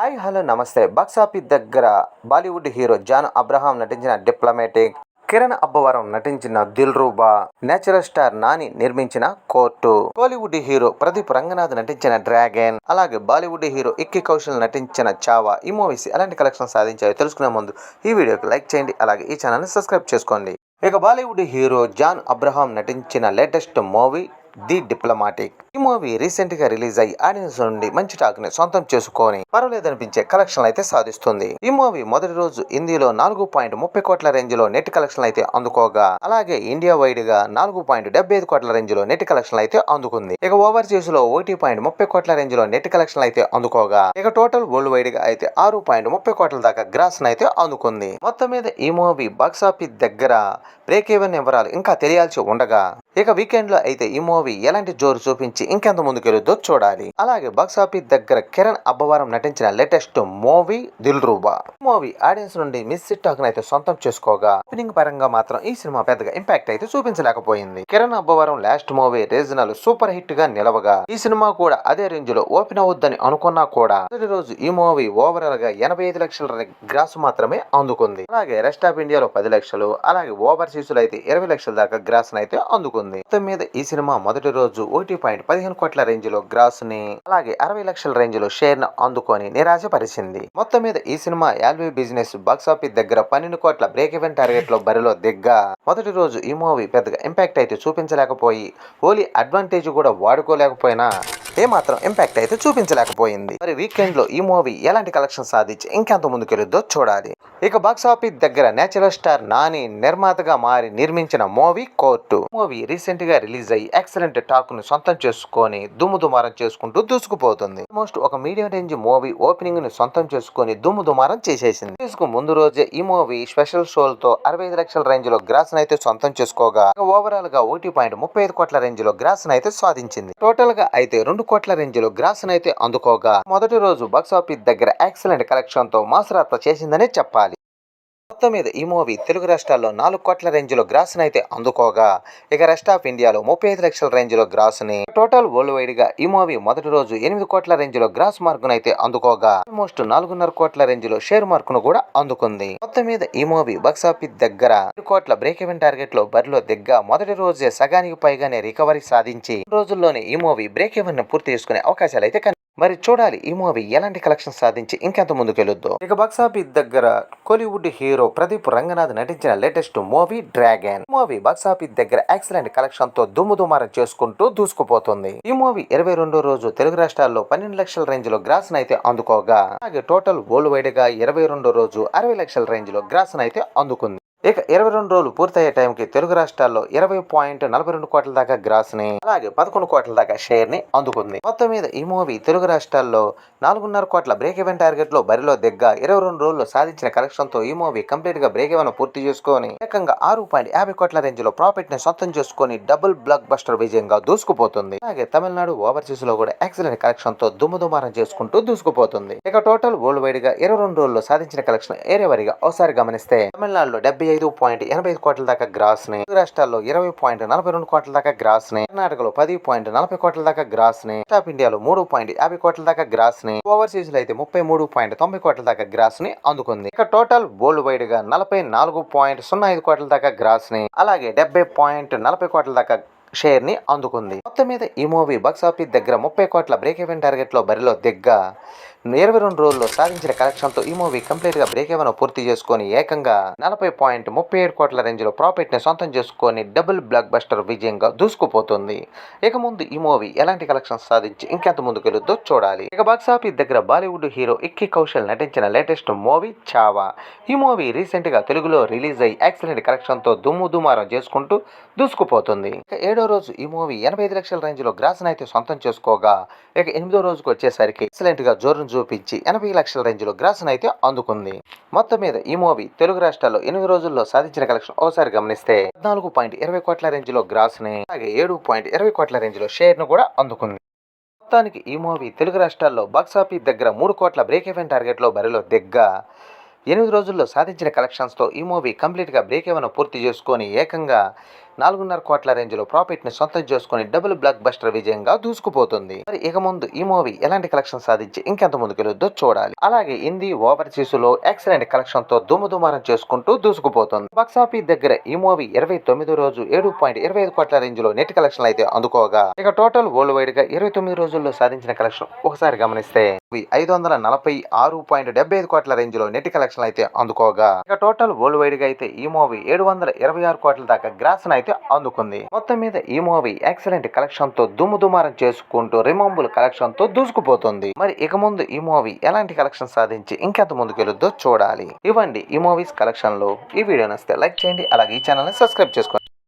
Hi hello నమస్తే. Box office దగ్గర Bollywood hero John Abraham నటించిన డిప్లొమాటిక్ కిరణ్ అబ్బవరం నటించిన దిల్ రూబా నేచురల్ స్టార్ నాని నిర్మించిన Court. Kollywood hero Pradeep Ranganath నటించిన డ్రాగన్ అలాగే బాలీవుడ్ హీరో ఇక్కి కౌశల్ నటించిన చావా. ఈ మూవీస్ ఎలాంటి కలెక్షన్ సాధించాయో తెలుసుకునే ముందు ఈ వీడియోకి లైక్ చేయండి అలాగే ఈ ఛానల్ని సబ్స్క్రైబ్ చేసుకోండి. ఇక బాలీవుడ్ హీరో జాన్ అబ్రహాం నటించిన లేటెస్ట్ మూవీ ది డిప్లొమాటిక్. ఈ మూవీ రీసెంట్గా రిలీజ్ అయ్యి ఆడియన్స్ నుండి మంచి టాక్ని సొంతం చేసుకొని పర్వాలేదనిపించే కలెక్షన్ అయితే సాధిస్తుంది. ఈ మూవీ మొదటి రోజు హిందీలో నాలుగు పాయింట్ ముప్పై కోట్ల రేంజ్లో నెట్ కలెక్షన్ అయితే అందుకోగా అలాగే ఇండియా వైడ్గా నాలుగు పాయింట్ డెబ్బై ఐదు కోట్ల రేంజ్లో నెట్ కలెక్షన్ అయితే అందుకుంది. ఇక ఓవర్సీస్లో ఒకటి పాయింట్ ముప్పై కోట్ల రేంజ్లో నెట్ కలెక్షన్ అయితే అందుకోగా ఇక టోటల్ వరల్డ్ వైడ్గా అయితే ఆరు పాయింట్ ముప్పై కోట్ల దాకా గ్రాస్ అయితే అందుకుంది. మొత్తం మీద ఈ మూవీ బాక్సాఫీస్ దగ్గర బ్రేక్ ఈవెన్ వివరాలు ఇంకా తెలియాల్సి ఉండగా ఇక వీకెండ్లో అయితే ఈ మూవీ ఎలాంటి జోరు చూపించి ఇంకెంత ముందుకెళ్ళుద్దో చూడాలి. అలాగే బాక్సాఫీస్ దగ్గర కిరణ్ అబ్బవరం నటించిన latest movie Dil Ruba movie audience నుండి మిస్ టాక్ అయితే సొంతం చేసుకోగా ఓపెనింగ్ పరంగా మాత్రం ఈ సినిమా పెద్దగా ఇంపాక్ట్ అయితే చూపించలేకపోయింది. Kiran Abbavaram last movie regional super హిట్గా నిలవగా ఈ సినిమా కూడా అదే రేంజ్లో ఓపెన్ అవుద్దని అనుకున్నా కూడా మొదటి రోజు ఈ మూవీ ఓవరాల్గా ఎనభై ఐదు లక్షల గ్రాస్ మాత్రమే అందుకుంది. అలాగే రెస్ట్ ఆఫ్ ఇండియాలో పది లక్షలు అలాగే ఓవర్సీస్లో అయితే ఇరవై లక్షల దాకా గ్రాస్ అయితే అందుకుంది. మొత్తం మీద ఈ సినిమా మొదటి రోజు ఒకటి పాయింట్ పదిహేను కోట్ల రేంజ్లో గ్రాస్ని అలాగే అరవై లక్షల రేంజ్లో షేర్ను అందుకొని నిరాశపరిచింది. మొత్తం మీద ఈ సినిమా యాల్వీ బిజినెస్ బాక్సాఫీస్ దగ్గర పన్నెండు కోట్ల బ్రేక్ ఈవెన్ టార్గెట్లో బరిలో దిగ్గా. మొదటి రోజు ఈ మూవీ పెద్దగా ఇంపాక్ట్ అయితే చూపించలేకపోయి ఓలీ అడ్వాంటేజ్ కూడా వాడుకోలేకపోయినా ఏమాత్రం ఇంపాక్ట్ అయితే చూపించలేకపోయింది. మరి వీకెండ్లో ఈ మూవీ ఎలాంటి కలెక్షన్ సాధించి ఇంకెంత ముందుకెళ్ళుద్దో చూడాలి. ఇక బాక్సాఫీస్ దగ్గర నేచురల్ స్టార్ నాని నిర్మాతగా మారి నిర్మించిన మూవీ కోర్టు. మూవీ రీసెంట్గా రిలీజ్ అయ్యి ఎక్సలెంట్ టాక్ను సొంతం చేసుకొని దుమ్ము దుమారం చేసుకుంటూ దూసుకుపోతుంది. ఆల్మోస్ట్ ఒక మీడియం రేంజ్ మూవీ ఓపెనింగ్ను సొంతం చేసుకొని దుమ్ము దుమారం చేసేసింది తీసుకు ముందు రోజే ఈ మూవీ స్పెషల్ షోలతో అరవై ఐదు లక్షల రేంజ్లో గ్రాస్ అయితే సొంతం చేసుకోగా ఓవరాల్గా ఒకటి పాయింట్ ముప్పై ఐదు కోట్ల రేంజ్లో గ్రాస్ అయితే సాధించింది టోటల్గా అయితే రెండు కోట్ల రేంజ్లో గ్రాస్ అయితే అందుకోగా మొదటి రోజు బాక్సాఫీస్ దగ్గర ఎక్సలెంట్ కలెక్షన్తో మాసరాత్ర చేసిందనే చెప్పాలి. మొత్తం మీద ఈ మూవీ తెలుగు రాష్ట్రాల్లో నాలుగు కోట్ల రేంజ్లో గ్రాస్ అయితే అందుకోగా. ఇక రెస్ట్ ఆఫ్ ఇండియాలో ముప్పై ఐదు లక్షల రేంజ్లో గ్రాస్ని టోటల్ వరల్డ్ వైడ్గా ఈ మూవీ మొదటి రోజు ఎనిమిది కోట్ల రేంజ్లో గ్రాస్ మార్కును అయితే అందుకోగా. ఆల్మోస్ట్ నాలుగున్నర కోట్ల రేంజ్లో షేర్ మార్కును కూడా అందుకుంది. మొత్తం మీద ఈ మూవీ బాక్సాఫీస్ దగ్గర కోట్ల బ్రేక్ ఈవెన్ టార్గెట్లో బరిలో దిగ్గా మొదటి రోజే సగానికి పైగానే రికవరీ సాధించి ఈ రోజుల్లోనే ఈ మూవీ బ్రేక్ ఈవెన్ పూర్తి చేసుకునే అవకాశాలు అయితే మరి చూడాలి ఈ మూవీ ఎలాంటి కలెక్షన్ సాధించి ఇంకెంత ముందుకెళ్ళొద్దు ఇక బాక్సాఫీస్ దగ్గర కోలీవుడ్ హీరో ప్రదీప్ రంగనాథ్ నటించిన latest movie Dragon movie box office దగ్గర ఎక్సలెంట్ కలెక్షన్తో దుమ్ముదుమారం చేసుకుంటూ దూసుకుపోతుంది. ఈ మూవీ ఇరవై రెండో రోజు తెలుగు రాష్ట్రాల్లో పన్నెండు లక్షల రేంజ్లో గ్రాస్ అయితే అందుకోగా. అలాగే టోటల్ వరల్డ్ వైడ్గా ఇరవై రెండో రోజు అరవై లక్షల రేంజ్లో గ్రాస్ అయితే అందుకుంది. ఇక ఇరవై రెండు రోజులు పూర్తయ్యే టైంకి తెలుగు రాష్ట్రాల్లో ఇరవై పాయింట్ నలభై రెండు కోట్ల దాకా గ్రాస్ని అలాగే పదకొండు కోట్ల దాకా షేర్ని అందుకుంది. మొత్తం మీద ఈ మూవీ తెలుగు రాష్ట్రాల్లో నాలుగున్నర కోట్ల బ్రేక్ ఈవెన్ టార్గెట్లో బరిలో దిగ్గ ఇరవై రెండు రోజుల్లో సాధించిన కలెక్షన్తో ఈ మూవీ కంప్లీట్గా బ్రేక్ ఈవెన్ పూర్తి చేసుకొని ఏకంగా ఆరు పాయింట్ యాభై కోట్ల రేంజ్లో ప్రాఫిట్ని సొంతం చేసుకొని డబుల్ బ్లాక్ బస్టర్ విజయంగా దూసుకుపోతుంది. అలాగే తమిళనాడు ఓవర్సీస్లో కూడా ఎక్సలెంట్ కలెక్షన్తో దుమ్ముదుమారం చేసుకుంటూ దూసుకుపోతుంది. ఇక టోటల్ వరల్డ్ వైడ్గా ఇరవై రెండు రోజుల్లో సాధించిన కలెక్షన్ ఏరియా వారిగా ఒకసారి గమనిస్తే తమిళనాడులో డెబ్బై ఐదు పాయింట్ ఎనభై ఐదు కోట్ల దాకా గ్రాస్ని. రాష్ట్రాల్లో ఇరవై పాయింట్ నలభై రెండు కోట్ల దాకా గ్రాస్ని. కర్ణాటకలో పది పాయింట్ నలభై కోట్ల దాకా గ్రాస్ని. ఆఫ్ ఇండియాలో మూడు పాయింట్ యాభై కోట్ల దాకా గ్రాస్ని. ఓవర్సీస్లో అయితే ముప్పై మూడు పాయింట్ తొంభై కోట్ల దాకా గ్రాస్ని అందుకుంది. ఇక టోటల్ వరల్డ్ వైడ్గా నలభై నాలుగు పాయింట్ సున్నా ఐదు కోట్ల దాకా గ్రాస్ని. అలాగే డెబ్బై పాయింట్ నలభై కోట్ల దాకా షేర్ని అందుకుంది. మొత్తం మీద ఈ మూవీ బాక్సాఫీస్ దగ్గర ముప్పై కోట్ల బ్రేక్ ఈవెన్ టార్గెట్లో బరిలో దిగ్గా ఇరవై రెండు రోజుల్లో సాధించిన కలెక్షన్తో ఈ మూవీ కంప్లీట్గా బ్రేక్ ఈవెన్ పూర్తి చేసుకొని ఏకంగా నలభై పాయింట్ ముప్పై ఏడు కోట్ల రేంజ్లో ప్రాఫిట్ని సొంతం చేసుకొని డబుల్ బ్లాక్ బస్టర్ విజయంగా దూసుకుపోతుంది. ఇక ముందు ఈ మూవీ ఎలాంటి కలెక్షన్స్ సాధించి ఇంకెంత ముందుకెళ్ళుద్దో చూడాలి. ఇక బాక్సాఫీస్ దగ్గర బాలీవుడ్ హీరో ఇక్కి కౌశల్ నటించిన లేటెస్ట్ మూవీ చావా. ఈ మూవీ రీసెంట్గా తెలుగులో రిలీజ్ అయ్యి ఎక్సలెంట్ కలెక్షన్తో దుమ్ము దుమారం చేసుకుంటూ దూసుకుపోతుంది. ఇక రోజు ఈ మూవీ ఎనభై ఐదు లక్షల రేంజ్లో గ్రాస్ అయితే సొంతం చేసుకోగా ఇక ఎనిమిదో రోజుకు వచ్చేసరికి ఎక్సలెంట్గా జోరును చూపించి ఎనభై లక్షల రేంజ్లో గ్రాస్ అయితే అందుకుంది. మొత్తం మీద ఈ మూవీ తెలుగు రాష్ట్రాల్లో ఎనిమిది రోజుల్లో సాధించిన కలెక్షన్ ఒకసారి గమనిస్తే పద్నాలుగు పాయింట్ ఇరవై కోట్ల రేంజ్లో గ్రాస్ని అలాగే ఏడు పాయింట్ ఇరవై కోట్ల రేంజ్లో షేర్ను కూడా అందుకుంది. మొత్తానికి ఈ మూవీ తెలుగు రాష్ట్రాల్లో బాక్సాఫీస్ దగ్గర మూడు కోట్ల బ్రేక్ ఈవెన్ టార్గెట్లో బరిలో దిగ్గా ఎనిమిది రోజుల్లో సాధించిన కలెక్షన్స్తో ఈ మూవీ కంప్లీట్గా బ్రేక్ ఏమైనా పూర్తి చేసుకొని ఏకంగా నాలుగున్నర కోట్ల రేంజ్లో ప్రాఫిట్ని సొంతం చేసుకుని డబుల్ బ్లాక్ బస్టర్ విజయంగా దూసుకుపోతుంది. మరి ఇక ముందు ఈ మూవీ ఎలాంటి కలెక్షన్ సాధించి ఇంకెంత ముందుకెళ్ళొద్దో చూడాలి. అలాగే హిందీ ఓవర్సీస్లో ఎక్సలెంట్ కలెక్షన్తో దుమ్ము చేసుకుంటూ దూసుకుపోతుంది. బాక్సాఫీస్ దగ్గర ఈ మూవీ ఇరవై తొమ్మిదో రోజు ఏడు పాయింట్ ఇరవై ఐదు కోట్ల రేంజ్లో నెట్ కలెక్షన్ అయితే అందుకోగా. ఇక టోటల్ వరల్డ్ వైడ్గా ఇరవై తొమ్మిది రోజుల్లో సాధించిన కలెక్షన్ ఒకసారి గమనిస్తే ఐదు వందల నలభై ఆరు పాయింట్ డెబ్బై ఐదు కోట్ల రేంజ్లో నెట్ కలెక్షన్ అయితే అందుకోగా. ఇక టోటల్ వరల్డ్ వైడ్గా అయితే ఈ మూవీ ఏడు వందల ఇరవై ఆరు కోట్ల దాకా గ్రాస్ అయితే అందుకుంది. మొత్తం మీద ఈ మూవీ ఎక్సలెంట్ కలెక్షన్తో దుమ్ము దుమారం చేసుకుంటూ రిమంబుల్ కలెక్షన్తో దూసుకుపోతుంది. మరి ఇక ముందు ఈ మూవీ ఎలాంటి కలెక్షన్ సాధించి ఇంకెంత ముందుకెళ్ళొద్దో చూడాలి. ఇవ్వండి ఈ మూవీస్ కలెక్షన్లో. ఈ వీడియో నచ్చితే లైక్ చేయండి అలాగే ఈ ఛానల్ని సబ్స్క్రైబ్ చేసుకోండి.